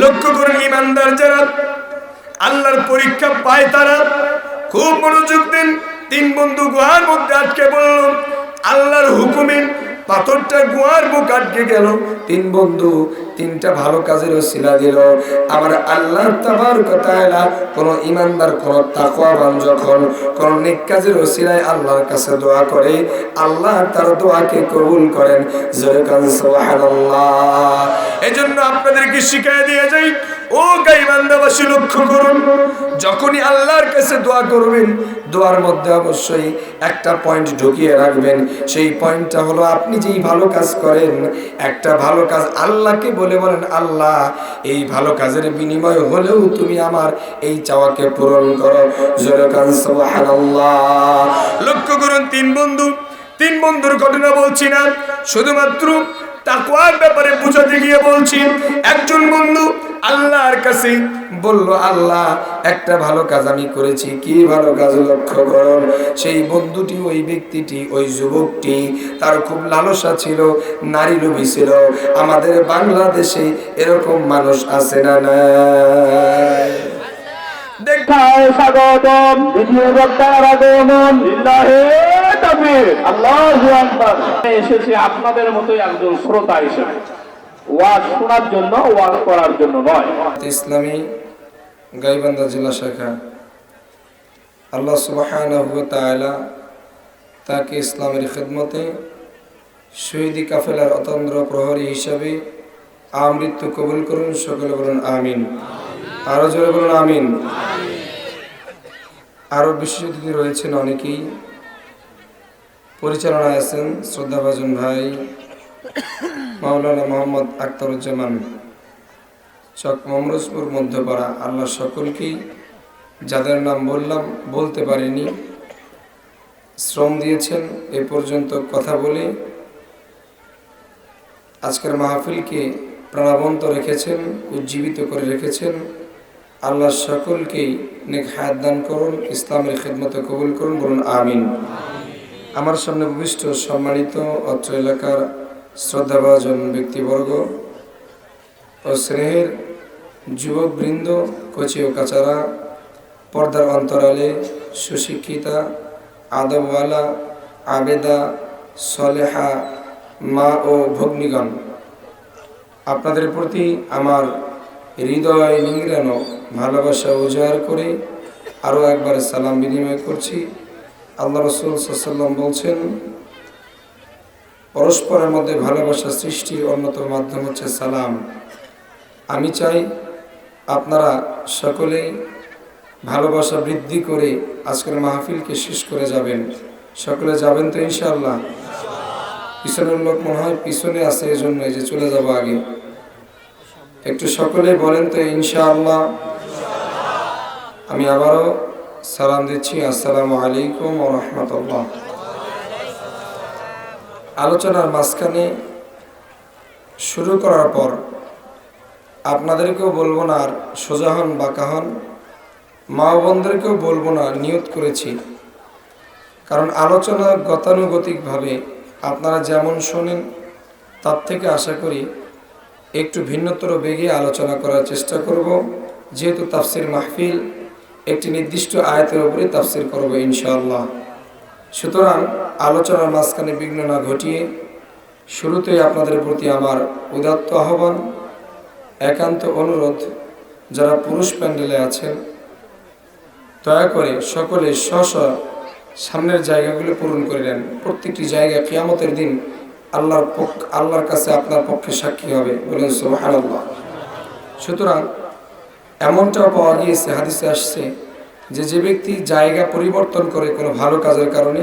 লক্ষ্য করুন ইমানদার যারা, আল্লাহর পরীক্ষা পায় তারা, খুব মনোযোগ দেন। তিন বন্ধু গুহার মধ্যে আটকে বলল আল্লাহর হুকুমে পাথরটা গুহার মুখ আটকে গেল। তিন বন্ধু, তিনটা ভালো কাজের শিলা দিল। আবার আল্লাহ তাবার কথা এলা কোন ইমানদার, কোন তাকওয়াবান যখন কোন নেক কাজের ওসিলায় আল্লাহর কাছে দোয়া করে, আল্লাহ তার দোয়াকে কবুল করেন। জোরে কান সুবহানাল্লাহ। এজন্য আপনাদেরকে শিখাই দিয়ে যাই ও গাইবান্দাবাসী লক্ষ্য করুন, যখনই আল্লাহর কাছে দোয়া করবেন, দোয়ার মধ্যে অবশ্যই একটা পয়েন্ট ঢুকিয়ে রাখবেন। সেই পয়েন্টটা হলো, আপনি যেই ভালো কাজ করেন, একটা ভালো কাজ আল্লাহকে বলে বলেন, আল্লাহ, এই ভালো কাজের বিনিময় হলেও তুমি আমার এই চাওয়াকে পূরণ করো। লক্ষ্য করুন, তিন বন্ধু, তিন বন্ধুর ঘটনা বলছি না, শুধুমাত্র তাকওয়ার ব্যাপারে বুঝাতে গিয়ে বলছি, একজন বন্ধু আল্লাহর কাছে বলল, আল্লাহ, একটা ভালো কাজ আমি করেছি। কি ভালো কাজ লক্ষ্য করুন। সেই বন্ধুটি, ওই ব্যক্তিটি, ওই যুবকটি, তার খুব লালসা ছিল, নারী লোভী ছিল। আমাদের বাংলাদেশে এরকম মানুষ আছে না না আপনাদের মতোই একজন শ্রোতা হিসেবে। ওয়াজ শোনার জন্য, ওয়াজ করার জন্য নয়। ইসলামী গাইবান্ধা জেলা শাখা, আল্লাহ সুবহানাহু ওয়া তাকে ইসলামের খেদমতে শহীদি কাফেলার অতন্দ্র প্রহরী হিসাবে আমৃত্যু কবুল করুন, সকলে বলুন আমিন। আরও জোরে বলুন আমিন। আরও বিশেষ অতিথি রয়েছেন অনেকেই। পরিচালনায় আছেন শ্রদ্ধাভাজন ভাই। মাওলানা মোহাম্মদ আখতারুজ্জামান, চক মমরজপুর মধ্যপাড়া, আল্লাহ সকলকেই যাদের নাম বললাম, বলতে পারিনি, শ্রম দিয়েছেন, এ পর্যন্ত কথা বলে আজকের মাহফিলকে প্রাণবন্ত রেখেছেন, উজ্জীবিত করে রেখেছেন। আল্লাহ সকলকেই নেক হায়াত দান করুন, ইসলামের খেদমতে কবুল করুন, বলুন আমিন। আমার সামনে ভূমিষ্ঠ সম্মানিত অত্র এলাকার শ্রদ্ধাভাজন ব্যক্তিবর্গ ও স্নেহের যুবকবৃন্দ, কচি ও কাচারা, পর্দার অন্তরালে সুশিক্ষিতা, আদবওয়ালা, আবেদা, সলেহা, মা ও ভগ্নিগণ। আপনাদের প্রতি আমার হৃদয় নিংড়ানো ভালোবাসা উজাড় করে আরও একবার সালাম বিনিময় করছি। আল্লাহ রসুল সাল্লাম বলছেন পরস্পরের মধ্যে ভালোবাসা সৃষ্টির অন্যতম মাধ্যম হচ্ছে সালাম। আমি চাই আপনারা সকলেই ভালোবাসা বৃদ্ধি করে আজকের মাহফিলকে শেষ করে যাবেন। সকলে যাবেন তো ইনশাল্লাহ পিছনের লোক মনে হয় পিছনে আছে এই জন্য যে চলে যাব আগে। একটু সকলে বলেন তো ইনশাআল্লাহ? আমি আবারও সালাম দিচ্ছি। আসসালামু আলাইকুম ও রহমতুল্লাহ। আলোচনার মাঝখানে শুরু করার পর আপনাদেরকেও বলব না আর সোজা হন, বাঁকা হন। মা বোনদেরকেও বলব না, নিয়ত করেছি। কারণ আলোচনা গতানুগতিকভাবে আপনারা যেমন শোনেন, তার থেকে আশা করি একটু ভিন্নতর বেগে আলোচনা করার চেষ্টা করব। যেহেতু তাফসির মাহফিল একটি নির্দিষ্ট আয়তের উপরে তাফসির করব ইনশাআল্লাহ। সুতরাং আলোচনার মাঝখানে বিঘ্ন না ঘটিয়ে শুরুতেই আপনাদের প্রতি আমার উদাত্ত আহ্বান, একান্ত অনুরোধ যারা পুরুষ প্যান্ডেলে আছেন, দয়া করে সকলে স্ব সামনের জায়গাগুলো পূরণ করে নেন। প্রত্যেকটি জায়গা কিয়ামতের দিন আল্লাহর পক্ষ, আল্লাহর কাছে আপনার পক্ষে সাক্ষী হবে। বলেন, সুবহানাল্লাহ। সুতরাং এমনটাও পাওয়া গিয়েছে, হাদিসে আসছে যে যে ব্যক্তি জায়গা পরিবর্তন করে কোনো ভালো কাজের কারণে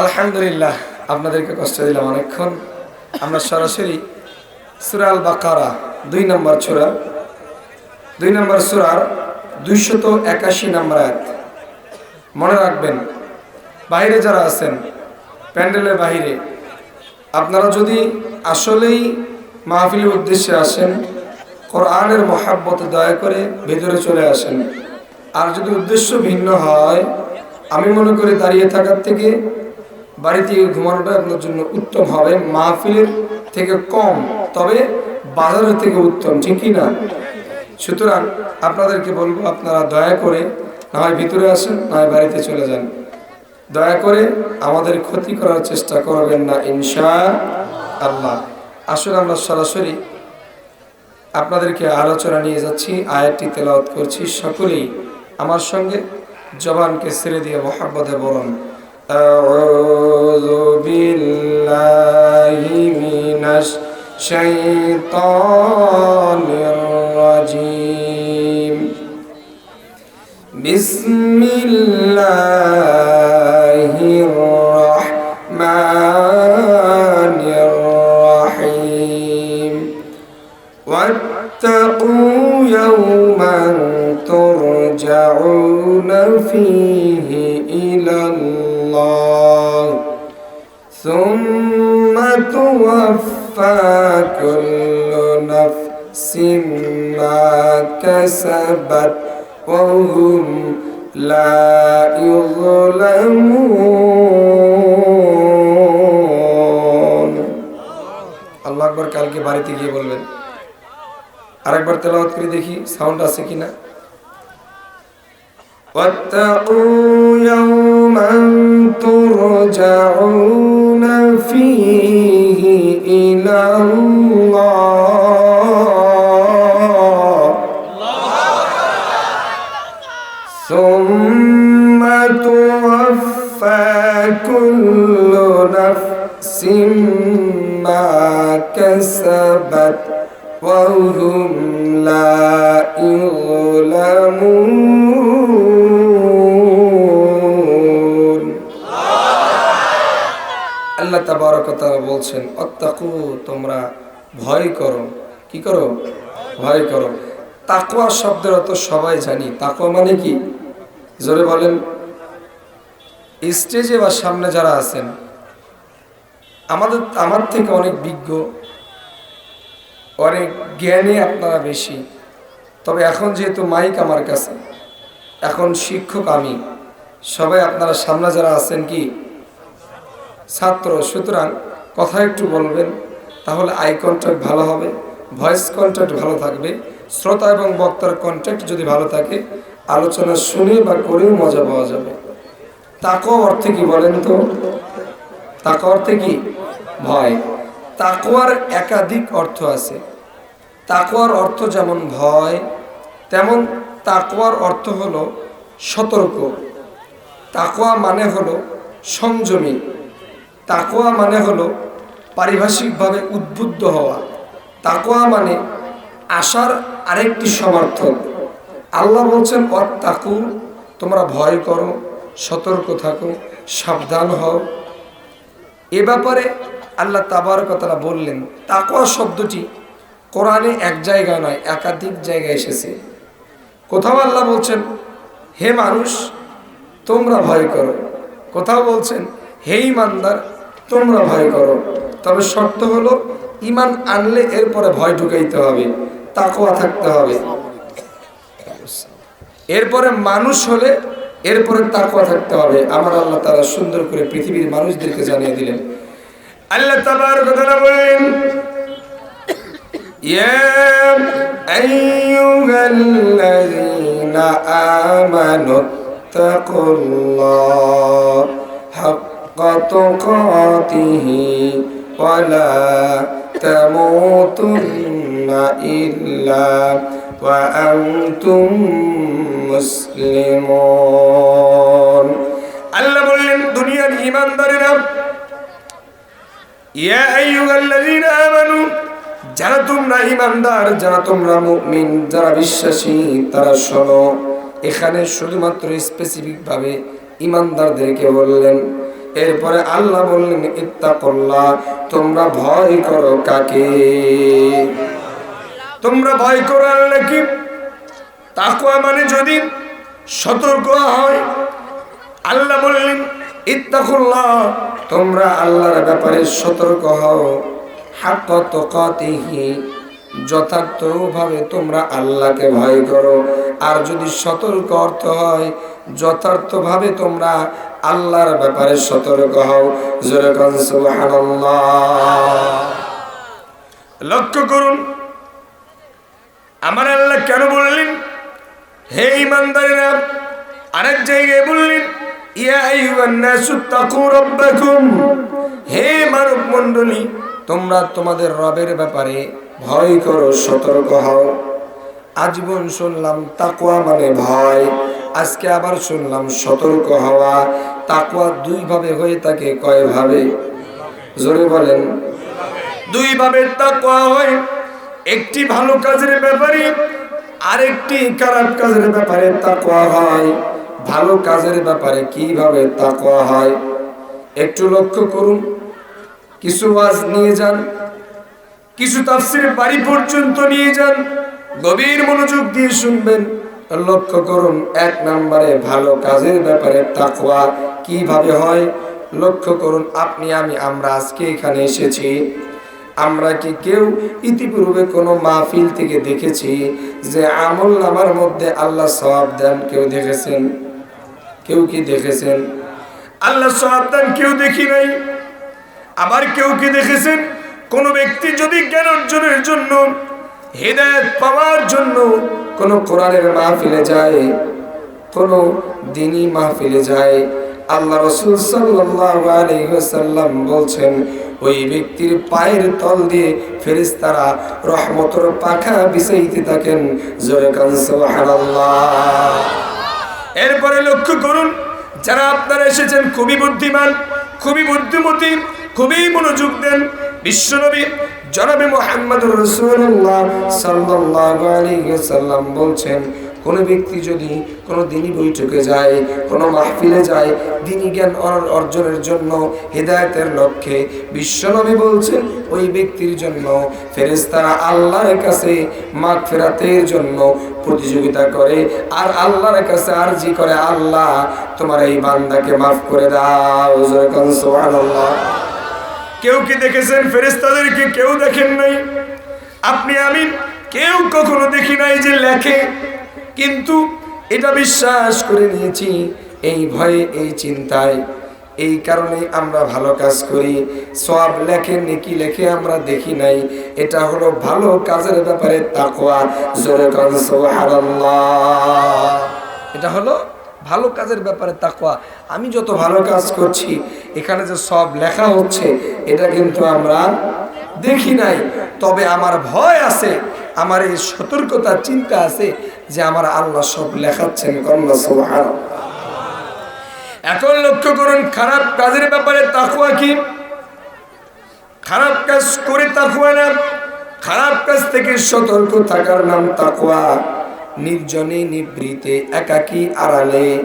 আলহামদুলিল্লাহ, আপনাদেরকে কষ্ট দিলাম অনেকক্ষণ। আমরা সরাসরি সূরা আল বাকারা দুই নম্বর সূরা। দুই নম্বর সুরার দুইশত একাশি নম্বর আয়াত। মনে রাখবেন, বাইরে যারা আছেন, প্যান্ডেলের বাইরে, আপনারা যদি আসলেই মাহফিলের উদ্দেশ্যে আসেন, কোরআনের মহাব্বতে দয়া করে ভেতরে চলে আসেন। আর যদি উদ্দেশ্য ভিন্ন হয়, আমি মনে করি দাঁড়িয়ে থাকার থেকে বাড়িতে ঘুমানোটা আপনার জন্য উত্তম হবে। মাহফিলের থেকে কম, তবে বাজারের থেকে উত্তম, ঠিক না? সুতরাং আপনাদেরকে বলব, আপনারা দয়া করে না হয় ভিতরে আসেন না হয় বাড়িতে চলে যান। দয়া করে আমাদের ক্ষতি করার চেষ্টা করবেন না ইনশা আল্লাহ আসলে আমরা সরাসরি আপনাদেরকে আলোচনা নিয়ে যাচ্ছি, আয়াতটি তেলাওয়াত করছি। সকলেই আমার সঙ্গে জবানকে ছেড়ে দিয়ে মোহাম্মদে বলুন। أعوذ بالله من الشيطان الرجيم. بسم الله الرحمن الرحيم. واتقوا يوما ترجعون فيه. ثم توفى كل نفس ما كسبت وهم لا يظلمون আল্লাহ আকবর কালকে বাড়িতে গিয়ে বলবেন আরেকবার তেলাওয়াত করে দেখি সাউন্ড আছে কিনা واتقوا يوما ترجعون فيه إلى الله. ثم توفى كل نفس ما كسبت. وهم لا يظلمون আল্লাহ তাবারকতালা বলছেন অত্তাকু তোমরা ভয় করো কি করো ভয় করো তাকওয়া শব্দের অত সবাই জানি তাকওয়া মানে কি জোরে বলেন স্টেজে বা সামনে যারা আছেন আমাদের আমার থেকে অনেক বিজ্ঞ অনেক জ্ঞানী আপনারা বেশি। তবে এখন যেহেতু মাইক আমার কাছে, এখন শিক্ষক আমি। সবাই আপনারা সামনে যারা আছেন কি? ছাত্র, সুতরাং কথা একটু বলবেন, তাহলে আই কন্ট্যাক্ট ভালো হবে, ভয়েস কন্ট্যাক্ট ভালো থাকবে, শ্রোতা এবং বক্তার কন্ট্যাক্ট যদি ভালো থাকে, আলোচনা শুনে বা করেও মজা পাওয়া যাবে। তাকো অর্থে কি বলেন তো? তাকো অর্থে কি? ভয়। তাকোয়ার একাধিক অর্থ আছে। তাকোয়ার অর্থ যেমন ভয়, তেমন তাকোয়ার অর্থ হলো সতর্ক। তাকোয়া মানে হলো সংযমী। তাকোয়া মানে হলো পারিভাষিকভাবে উদ্বুদ্ধ হওয়া। তাকোয়া মানে আশার আরেকটি সমর্থক। আল্লাহ বলছেন অত তাকু তোমরা ভয় করো, সতর্ক থাকো, সাবধান হও। এ ব্যাপারে আল্লাহ তাবার কথাটা বললেন তাকোয়া শব্দটি কোরআনে এক জায়গায় নয়, একাধিক জায়গায় এসেছে। কোথাও আল্লাহ বলছেন, হে মানুষ, তোমরা ভয় করো। কোথাও বলছেন, হে ইমানদার, তোমরা ভয় করো। তবে শর্ত হলো, ইমান আনলে এরপরে ভয় ঢুকাইতে হবে তাকোয়া থাকতে হবে। এরপরে মানুষ হলে এরপরে তাকওয়া থাকতে হবে। আমার আল্লাহ তারা সুন্দর করে পৃথিবীর মানুষদেরকে জানিয়ে দিলেন। আল্লাহ তাবারক তাআলা বলেন يا أيها الذين آمنوا اتقوا الله حق تقاته ولا تموتن إلا وأنتم মুসলিমুন আল্লাহ বললেন দুনিয়ার ঈমানদারেরা যারা তোমরা ইমানদার যারা তোমরা মুমিন, যারা বিশ্বাসী, তারা শোনো, এখানে শুধুমাত্র স্পেসিফিক ভাবে ঈমানদারদেরকে বললেন। এরপরে আল্লাহ বললেন ইত্তা ইত্তাকুল্লাহ, তোমরা ভয় করো কাকে? তোমরা ভয় করো আল্লাহ কি তাকুয়া মানে যদি সতর্ক হয়। আল্লাহ বললেন ইত্তা ইত্তাকুল্লাহ তোমরা আল্লাহর ব্যাপারে সতর্ক হও। হাক্ক তোকাতিহি, যথার্থভাবে তোমরা আল্লাহকে ভয় করো। আর যদি সতর্ক অর্থ হয়, যথার্থভাবে তোমরা আল্লাহর ব্যাপারে সতর্ক হও। যেরকম লক্ষ্য করুন, আমার আল্লাহ কেন বললেন? হে ইমানদারেরা আরেক জায়গায় বললেন হে মানব মণ্ডলী, তোমরা তোমাদের রবের ব্যাপারে ভয় করো, সতর্ক হও। আজীবন শুনলাম তাকুয়া মানে ভয়, আজকে আবার শুনলাম সতর্ক হওয়া। তাকুয়া দুই ভাবে হয়ে থাকে কয় ভাবে জোরে বলেন। দুই ভাবে তাকওয়া হয়, একটি ভালো কাজের ব্যাপারে, আরেকটি খারাপ কাজের ব্যাপারে তাকওয়া হয়। ভালো কাজের ব্যাপারে কীভাবে তাকওয়া হয় একটু লক্ষ্য করুন। কিছু ওয়াজ নিয়ে যান, কিছু তাফসির বাড়ি পর্যন্ত নিয়ে যান, গভীর মনোযোগ দিয়ে শুনবেন। লক্ষ্য করুন, এক নম্বরে ভালো কাজের ব্যাপারে তাকওয়া কীভাবে হয়। লক্ষ্য করুন, আপনি, আমি, আমরা আজকে এখানে এসেছি। আমরা কি কেউ ইতিপূর্বে কোনো মাহফিল থেকে দেখেছি যে আমল নামার মধ্যে আল্লাহ সওয়াব দেন, কেউ দেখেছেন? কেউ কি দেখেছেন? আল্লাহ সওয়াব কেউ দেখি নাই। আবার কেউ কি দেখেছেন? কোন ব্যক্তি যদি জ্ঞান অর্জনের জন্য, হেদায়ত পাওয়ার জন্য কোন কোরআনের মাহফিলে যায়, কোন দিনী মাহফিলে যায়, আল্লাহ রসুল সাল্লাম বলছেন, ওই ব্যক্তির পায়ের তল দিয়ে ফেরেশতারা রহমতর পাখা বিছাইতে থাকেন। জোরে কান এরপরে লক্ষ্য করুন, যারা আপনারা এসেছেন খুবই বুদ্ধিমান, খুবই বুদ্ধিমতী, খুবই মনোযোগ দেন, বিশ্বনবী জনাবে মোহাম্মদ রসুল্লাহ সাল্লাহ আলী সাল্লাম বলছেন কোন ব্যক্তি যদি কোনো দিনই বৈঠকে যায়, কোনো মাহফিলে যায় দিনই জ্ঞান অর্জনের জন্য হেদায়েতের লক্ষ্যে বিশ্বনবী বলছেন, ওই ব্যক্তির জন্য ফেরেশতারা আল্লাহর কাছে মাগ ফেরাতের জন্য প্রতিযোগিতা করে, আর আল্লাহর কাছে আরজি করে, আল্লাহ তোমার এই বান্দাকে মাফ করে দাও। কেউ কি দেখেছেন ফেরেশতাদেরকে? কেউ দেখেন নাই? আপনি আমি কেউ কখনো দেখি নাই যে লেখে? কিন্তু এটা বিশ্বাস করে নিয়েছি, এই ভয়ে, এই চিন্তায়। এই কারণে আমরা ভালো কাজ করি। সব লেখে, নেকি লেখে আমরা দেখি নাই। এটা হলো ভালো কাজের ব্যাপারে এটা হলো ভালো কাজের ব্যাপারে তাকোয়া আমি যত ভালো কাজ করছি, এখানে যে সব লেখা হচ্ছে, এটা কিন্তু আমরা দেখি নাই। তবে আমার ভয় আছে, আমার এই সতর্কতা চিন্তা আছে যে আমার আল্লাহ সব লেখাচ্ছেন কন্যা এখন লক্ষ্য করুন, খারাপ কাজের ব্যাপারে তাকুয়া কি? খারাপ কাজ করে তাকুয়া না? খারাপ কাজ থেকে সতর্ক থাকার নাম তাকুয়া নির্জনে, নিবৃতে, একাকী, আড়ালে।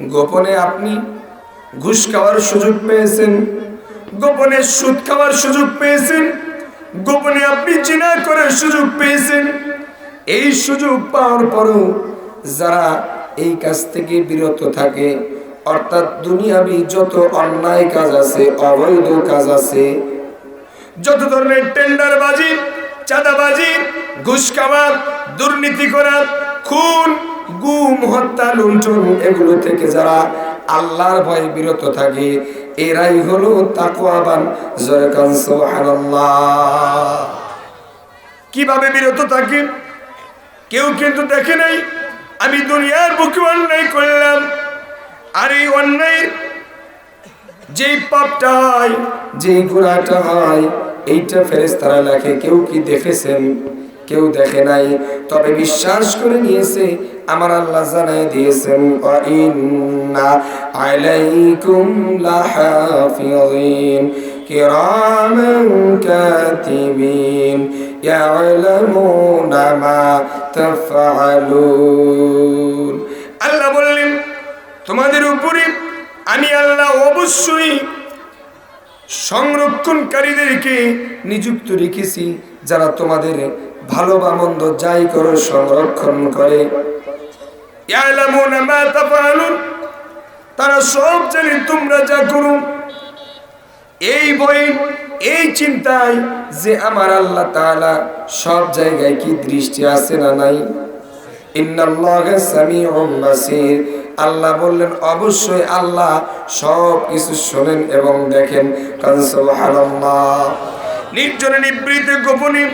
গোপনে আপনি ঘুষ খাওয়ার সুযোগ পেয়েছেন। গোপনে সুদ খাওয়ার সুযোগ পেয়েছেন। গোপনে আপনি চিনা করার সুযোগ পেয়েছেন। এই সুযোগ পাওয়ার পরও যারা এই কাজ থেকে বিরত থাকে, অর্থাৎ দুনিয়াবি যত অন্যায় কাজ আছে, অবৈধ কাজ আছে, যত ধরনের টেন্ডার টেন্ডারবাজি, চাঁদাবাজি ঘুষ দুর্নীতি করা, খুন, গুম, হত্যা, লুণ্ঠন, এগুলো থেকে যারা আল্লাহর ভয়ে বিরত থাকে, এরাই হলো তাকওয়াবান জয়কান সুবহানাল্লাহ। কীভাবে বিরত থাকে? কেউ কিন্তু দেখে নাই, আমি দুনিয়ার বুকে অন্যায় করলাম। আর এই অন্যায় যেই পাপটা হয়, যেই গুণাটা হয়, এইটা ফেরেশতারা লেখে কেউ কি দেখেছেন? কেউ দেখে নাই। তবে বিশ্বাস করে নিয়েছে, আমার আল্লাহ জানাই দিয়েছেন আলাইকুম লাহাফিযিন। কিরামান কাতিবিন ইয়ালামুনা মা তাফআলুন আল্লাহ বললেন, তোমাদের উপরে আমি আল্লাহ অবশ্যই সংরক্ষণকারীদেরকে নিযুক্ত রেখেছি, যারা তোমাদের ভালো বা মন্দ যাই করো সংরক্ষণ করে। তারা সব জানে তোমরা যা করো এই বই, এই চিন্তায় যে আমার আল্লাহ তাআলা সব জায়গায় কি দৃষ্টি আছে না নাই? আল্লাহ বললেন, অবশ্যই আল্লাহ সব কিছু শোনেন এবং দেখেন। নির্জনে নিবৃতে গোপনে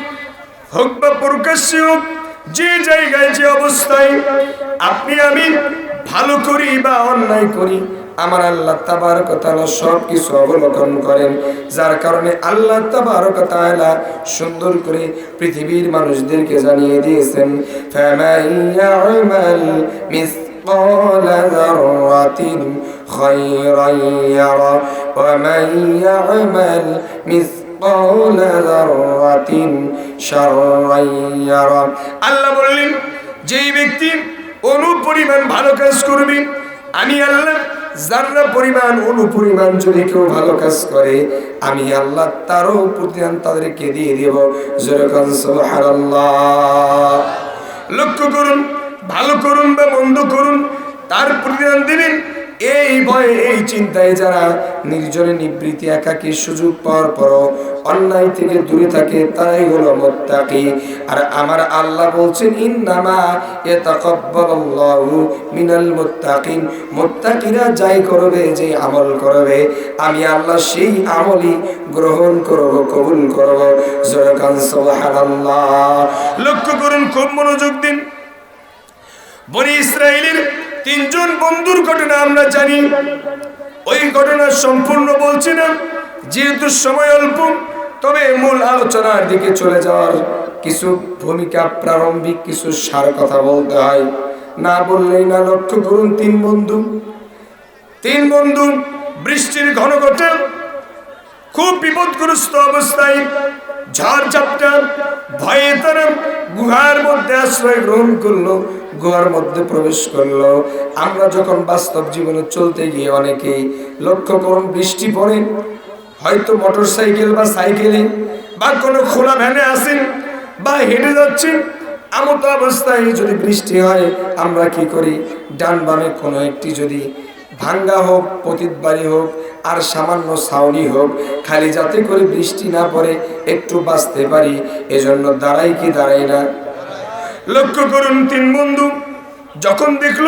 হোক বা প্রকাশ্যে হোক, যে জায়গায়, যে অবস্থায় আপনি আমি ভালো করি বা অন্যায় করি আমার আল্লাহ তাবারক তাআলা সব কিছু অবলোকন করেন যার কারণে আল্লাহ তাবারক তাআলা সুন্দর করে পৃথিবীর মানুষদেরকে জানিয়ে দিয়েছেন ফামান ইয়ামাল مثقال ذرة خيرا يرى ومن يعمل مثقال ذرة شرا يرى আল্লাহ বললেন যেই ব্যক্তি অনুপরিমাণ ভালো কাজ করবে আমি আল্লাহ যারা পরিমাণ অনুপরিমাণ যদি কেউ ভালো কাজ করে, আমি আল্লাহ তারও প্রতিদান তাদেরকে দিয়ে দেব। যেরকম লক্ষ্য করুন, ভালো করুন বা বন্ধ করুন, তার প্রতিদান দিবেন। এই ভয়ে, এই চিন্তায় যারা নির্জনে নিবৃত্তি, একাকী সুযোগ পাওয়ার পরও অন্যায় থেকে দূরে থাকে, তারাই হলো মোত্তাকি। আর আমার আল্লাহ বলছেন, ইন্নামা ইয়াতাকাব্বালুল্লাহু মিনাল মুত্তাকিন। মুত্তাকিরা যাই করবে যে আমল করবে, আমি আল্লাহ সেই আমলই গ্রহণ করব, কবুল করব। জোরকান সুবহানাল্লাহ। লক্ষ্য করুন, খুব মনোযোগ দিন। বনি ইসরায়েলের তিনজন বন্ধুর ঘটনা আমরা জানি। ওই ঘটনা সম্পূর্ণ বলছি না, যেহেতু সময় অল্প, তবে মূল আলোচনার দিকে চলে যাওয়ার কিছু ভূমিকা, প্রারম্ভিক কিছু সার কথা বলতে হয়। না বললেই না লক্ষ্য করুন তিন বন্ধু। তিন বন্ধু বৃষ্টির ঘন ঘটে খুব বিপদগ্রস্ত অবস্থায় ঝড় ঝাপটা ভয়ে তারা গুহার মধ্যে আশ্রয় গ্রহণ করল। গুহার মধ্যে প্রবেশ করল। আমরা যখন বাস্তব জীবনে চলতে গিয়ে অনেকেই লক্ষ্য করুন, বৃষ্টি পড়ে, হয়তো মোটর সাইকেল বা সাইকেলে বা কোনো খোলা ভ্যানে আসেন বা হেঁটে যাচ্ছেন আমত অবস্থায় যদি বৃষ্টি হয়, আমরা কি করি? ডান বামে কোনো একটি যদি ভাঙ্গা হোক পতিত বাড়ি হোক, আর সামান্য ছাউনি হোক, খালি যাতে করে বৃষ্টি না পড়ে, একটু বাঁচতে পারি, এজন্য দাঁড়াই কি দাঁড়াই না লক্ষ্য করুন তিন বন্ধু, যখন দেখল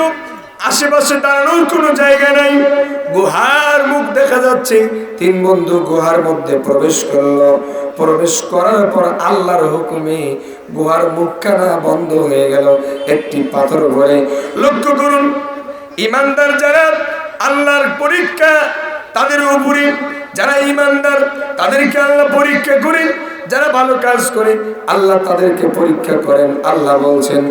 আশেপাশে দাঁড়ানোর কোনো জায়গা নাই, গুহার মুখ দেখা যাচ্ছে, তিন বন্ধু গুহার মধ্যে প্রবেশ করল। প্রবেশ করার পর আল্লাহর হুকুমে গুহার মুখখানা বন্ধ হয়ে গেল, একটি পাথর ভরে লক্ষ্য করুন, ইমানদার যারা আল্লাহর পরীক্ষা তাদের উপরে, যারা ইমানদার তাদেরকে আল্লাহ পরীক্ষা করেন যারা ভালো কাজ করে, আল্লাহ তাদেরকে পরীক্ষা করেন। আল্লাহ বলছেন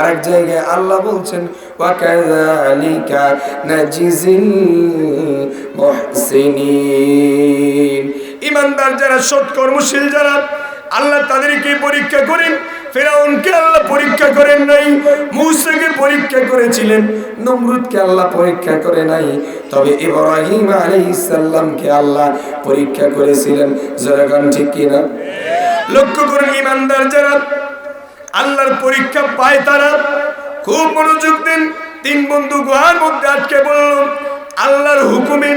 আরেক জায়গায় আল্লাহ বলছেন ইমানদার যারা সৎ কর্মশীল যারা, আল্লাহ তাদেরকে পরীক্ষা করেন। ফেরাউনকে আল্লাহ পরীক্ষা করেন নাই, মুসাকে পরীক্ষা করেছিলেন নমরুদকে আল্লাহ পরীক্ষা করে নাই, তবে ইব্রাহিম আলাইহিসসালামকে আল্লাহ পরীক্ষা করেছিলেন জনগণ ঠিক কিনা? লক্ষ্য করুন ইমানদার যারা, আল্লাহর পরীক্ষা পায় তারা, খুব মনোযোগ দেন, তিন বন্ধু গুহার মধ্যে আটকে বলল, আল্লাহর হুকুমে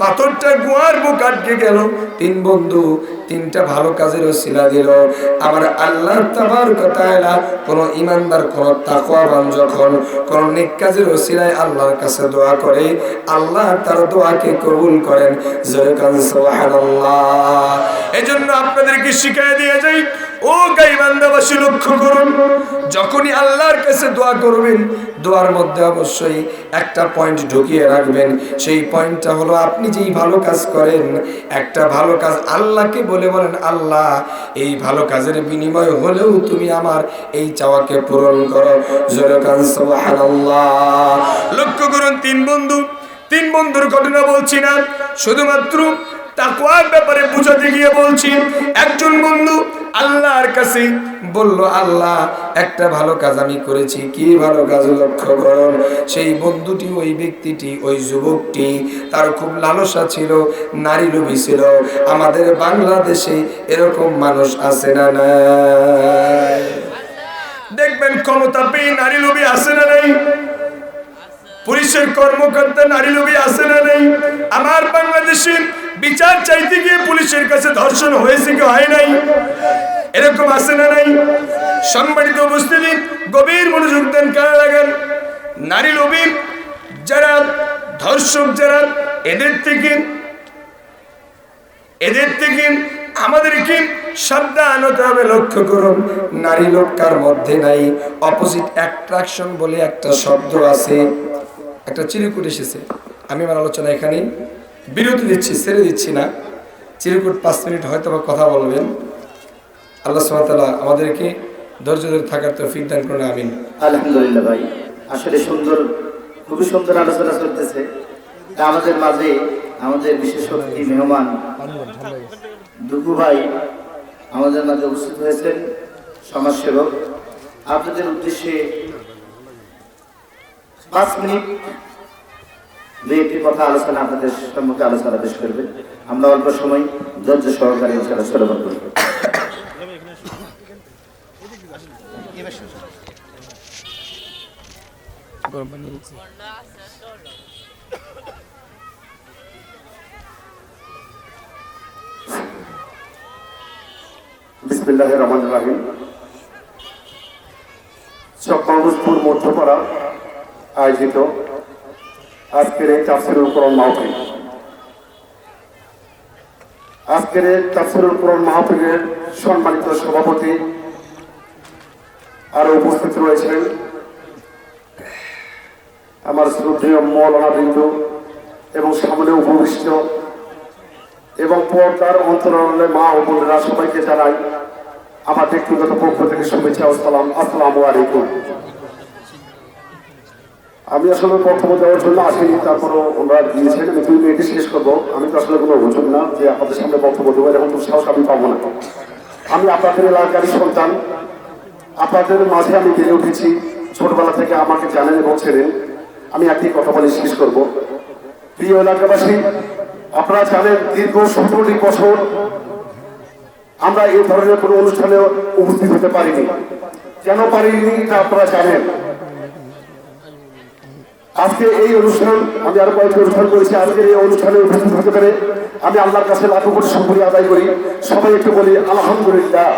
পাথরটা গুহার মুখ আটকে গেল। তিন বন্ধু তিনটা ভালো কাজের শিলা দিল। আবার আল্লাহ তাবার কোন ইমানদার কোন তাকওয়াবান যখন কোন নেক কাজের ওসিলায় আল্লাহর কাছে দোয়া করে, আল্লাহ তার দোয়াকে কবুল করেন। জোরে কান সুবহানাল্লাহ। এজন্য আপনাদেরকে শিখাই দিয়ে যাই ও গাইবান্দাবাসী লক্ষ্য করুন, যখনই আল্লাহর কাছে দোয়া করবেন, দোয়ার মধ্যে অবশ্যই একটা পয়েন্ট ঢুকিয়ে রাখবেন। সেই পয়েন্টটা হলো আপনি যেই ভালো কাজ করেন, একটা ভালো কাজ আল্লাহকে বলে বলেন, আল্লাহ, এই ভালো কাজের বিনিময় হলেও তুমি আমার এই চাওয়াকে পূরণ করো। লক্ষ্য করুন, তিন বন্ধু, তিন বন্ধুর ঘটনা বলছি না, শুধুমাত্র তাকওয়ার ব্যাপারে বুঝাতে গিয়ে বলছি, একজন বন্ধু আল্লাহর কাছে বলল, আল্লাহ, একটা ভালো কাজ আমি করেছি। কি ভালো কাজ লক্ষ্য করুন? সেই বন্ধুটি, ওই ব্যক্তিটি, ওই যুবকটি, তার খুব লালসা ছিল, নারী লোভী ছিল। আমাদের বাংলাদেশে এরকম মানুষ আছে না নাই? দেখবেন ক্ষমতা পেয়ে নারী লোভী আছে না নেই? পুলিশের কর্মকর্তা নারী লোভী আছে না নেই? আমার বাংলাদেশে বিচার চাইতে গিয়ে পুলিশের কাছে ধর্ষণ হয়েছে কি হয় নাই? এরকম আছে না নাই? সম্মানিত উপস্থিতি, গভীর মনোযোগ দেন কারা লাগান নারী লোভী, যারা ধর্ষক, যারা এদের থেকে এদের থেকে আমাদেরকে সাবধান হতে হবে, লক্ষ্য করুন, নারী লোকটার মধ্যে নাই? অপোজিট অ্যাট্রাকশন বলে একটা শব্দ আছে। একটা চিরকুট এসেছে। আমি আমার আলোচনা এখানে বিরতি দিচ্ছি ছেড়ে দিচ্ছি না। চিরকুট পাঁচ মিনিট হয়তো বা কথা বলবেন। আল্লাহ সুমাতালা আমাদেরকে ধৈর্য ধরে থাকার তো দান করুন, আমিন। আলহামদুলিল্লাহ ভাই, আসলে সুন্দর, খুবই সুন্দর আলোচনা চলতেছে। আমাদের মাঝে আমাদের বিশেষ অতিথি মেহমান দুগু ভাই আমাদের মাঝে উপস্থিত হয়েছেন, সমাজসেবক। আপনাদের উদ্দেশ্যে পাঁচ মিনিট দুই, একটি কথা আলোচনা আপনাদের সম্মুখে আলোচনা পেশ করবেন। আমরা অল্প সময় ধৈর্য সহকারে ইনশাআল্লাহ শ্রবণ করব। মধ্যপাড়া আয়োজিত আজকের এই তাফসিরুল কোরআন মাহফিল। আজকের এই তাফসিরুল কোরআন মাহফিলের সম্মানিত সভাপতি আরও উপস্থিত রয়েছেন। আমার শ্রদ্ধেয় মৌলানা বিন্দু এবং সামনে উপবিষ্ট এবং পর্দার অন্তরালে মা ও বোনেরা সবাইকে জানাই আমার ব্যক্তিগত পক্ষ থেকে শুভেচ্ছা ও সালাম। আসসালামু আলাইকুম। আমি আসলে বক্তব্য দেওয়ার জন্য আসিনি, তারপরও ওনারা দিয়েছেন, আমি দুই মিনিটে শেষ করব। আমি তো আসলে কোনো অভিযোগ না যে আপনাদের সামনে বক্তব্য দেবো, এরকম সাহস আমি পাবো না। আমি আপনাদের এলাকারই সন্তান। আপনাদের মাঝে আমি বেড়ে উঠেছি, ছোটবেলা থেকে আমাকে জানেন এবং ছেড়েন আমি একটি কথা বলে শেষ করব। প্রিয় এলাকাবাসী, আপনারা জানেন দীর্ঘ সতেরোটি বছর আমরা এই ধরনের কোনো অনুষ্ঠানে উপস্থিত হতে পারিনি। কেন পারিনি তা আপনারা জানেন। আজকে এই অনুষ্ঠান, আমি আরও কয়েকটি অনুষ্ঠান করেছি, আজকের এই অনুষ্ঠানে উপস্থিত হতে পেরে আমি আল্লাহর কাছে লাখো কোটি শুক্রিয়া আদায় করি। সবাই একটু বলি, আলহামদুলিল্লাহ।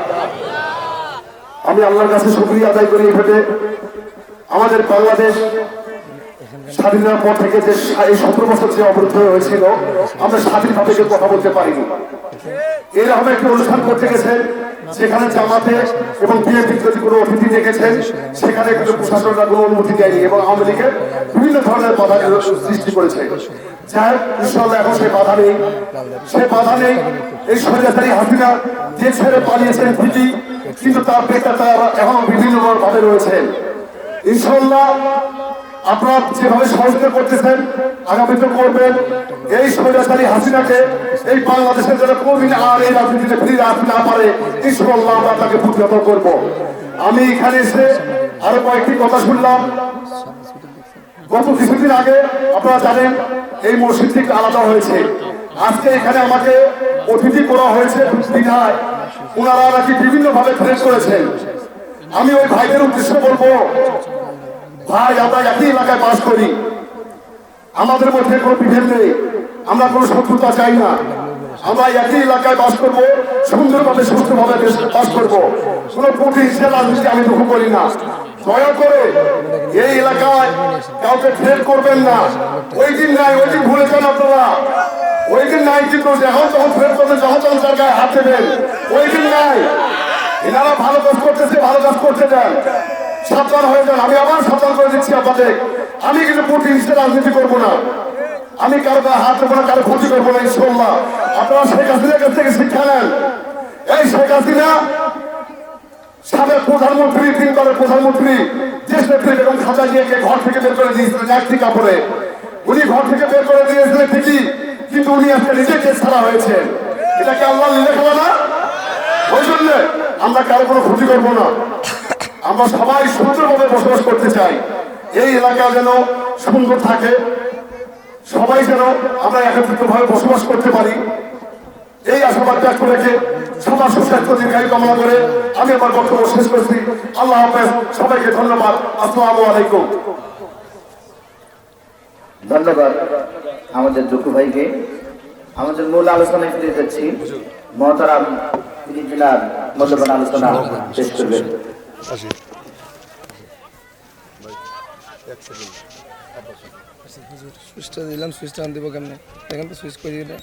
আমি আল্লাহর কাছে শুক্রিয়া আদায় করি এভাবে আমাদের বাংলাদেশ স্বাধীনতার পর থেকে যে এই সতেরো বছর যে অবরুদ্ধ হয়েছিল, আমরা স্বাধীনভাবে কথা বলতে পারিনি। এরকম একটি অনুষ্ঠান করতে গেছেন সেখানে জামাতে এবং বিএনপি যদি কোনো অতিথি দেখেছেন, সেখানে কিন্তু প্রশাসনরা কোনো অনুমতি দেয়নি এবং আওয়ামী লীগের বিভিন্ন ধরনের বাধা সৃষ্টি করেছে। যাই ইনশাল্লাহ এখন সেই বাধা নেই। সে বাধা নেই। এই স্বৈরাচারী হাসিনা যে ছেড়ে পালিয়েছেন ঠিকই কিন্তু তার পেটটা তার এখনও বিভিন্ন ভাবে রয়েছেন ইনশাল্লাহ আপনারা যেভাবে সহযোগিতা করতেছেন আগামীতে করবেন। এই স্বৈরাচারী হাসিনাকে এই বাংলাদেশের যারা কোনদিন আর এই রাজনীতিতে ফিরে আসতে না পারে ইনশাল্লাহ আমরা তাকে প্রতিহত করব। আমি এখানে এসে আরও কয়েকটি কথা শুনলাম। গত কিছুদিন আগে আপনারা জানেন, এই মসজিদটি আলাদা হয়েছে। আজকে এখানে আমাকে অতিথি করা হয়েছে বিধায়। ওনারা নাকি বিভিন্ন ভাবে থ্রেট করেছেন। আমি ওই ভাইদের উদ্দেশ্যে বলব ভাই, আমরা একই এলাকায় বাস করি। আমাদের মধ্যে কোনো বিভেদ নেই। আমরা কোনো শত্রুতা চাই না। আমরা একই এলাকায় বাস করব, সুন্দরভাবে সুস্থভাবে বাস করব। কোনো প্রতি হিসেবে রাজনীতি আমি দুঃখ করি না। দয়া করে এই এলাকায় কাউকে ফের করবেন না। ওই দিন নাই, ওই দিন ভুলে যান আপনারা। ওই দিন নাই, কিন্তু যখন তখন ফের করবেন, যখন তখন তার গায়ে হাত দেবেন। ওই দিন নাই। এনারা ভালো কাজ করতেছে, ভালো কাজ করতে দেন সাবধান হয়ে যান, আমি আবার সাবধান করে দিচ্ছি আপনাদের। আমি কিন্তু প্রতি হিসেবে রাজনীতি করব না। আমি কারও হাত দেবো না, কারও ক্ষতি করব না ইনশাল্লাহ আপনারা শেখ হাসিনার কাছ থেকে শিক্ষা নেন। এই শেখ হাসিনা সাবেক প্রধানমন্ত্রী, তিনবারের প্রধানমন্ত্রী, দেশ নেত্রী বেগম খাজা জিয়াকে ঘর থেকে বের করে দিয়েছিলেন একটি কাপড়ে। উনি ঘর থেকে বের করে দিয়েছিলেন ঠিকই, কিন্তু উনি আজকে নিজে কেস ছাড়া হয়েছে এটাকে আল্লাহ লিলে খেলা না ওই জন্য আমরা কারও কোনো ক্ষতি করব না। আমরা সবাই সুন্দরভাবে বসবাস করতে চাই। এই এলাকা যেন সুন্দর থাকে, সবাই যেন আমরা একত্রিতভাবে বসবাস করতে পারি। এই আশাবাদ ব্যক্ত রেখে সবার সুস্বাস্থ্য দীর্ঘায়ু কামনা করে আমি আমার বক্তব্য শেষ করছি। আল্লাহ হাফেজ, সবাইকে ধন্যবাদ। আসসালামু আলাইকুম। ধন্যবাদ আমাদের দুঃখু ভাইকে। আমাদের মূল আলোচনায় ফিরে যাচ্ছি। মহতারাম জেলার মূল্যবান আলোচনা শেষ করবেন। সুইচটা দিলাম সুইচটা আন দিব কেমনে দেখেন তো সুইচ করি এটা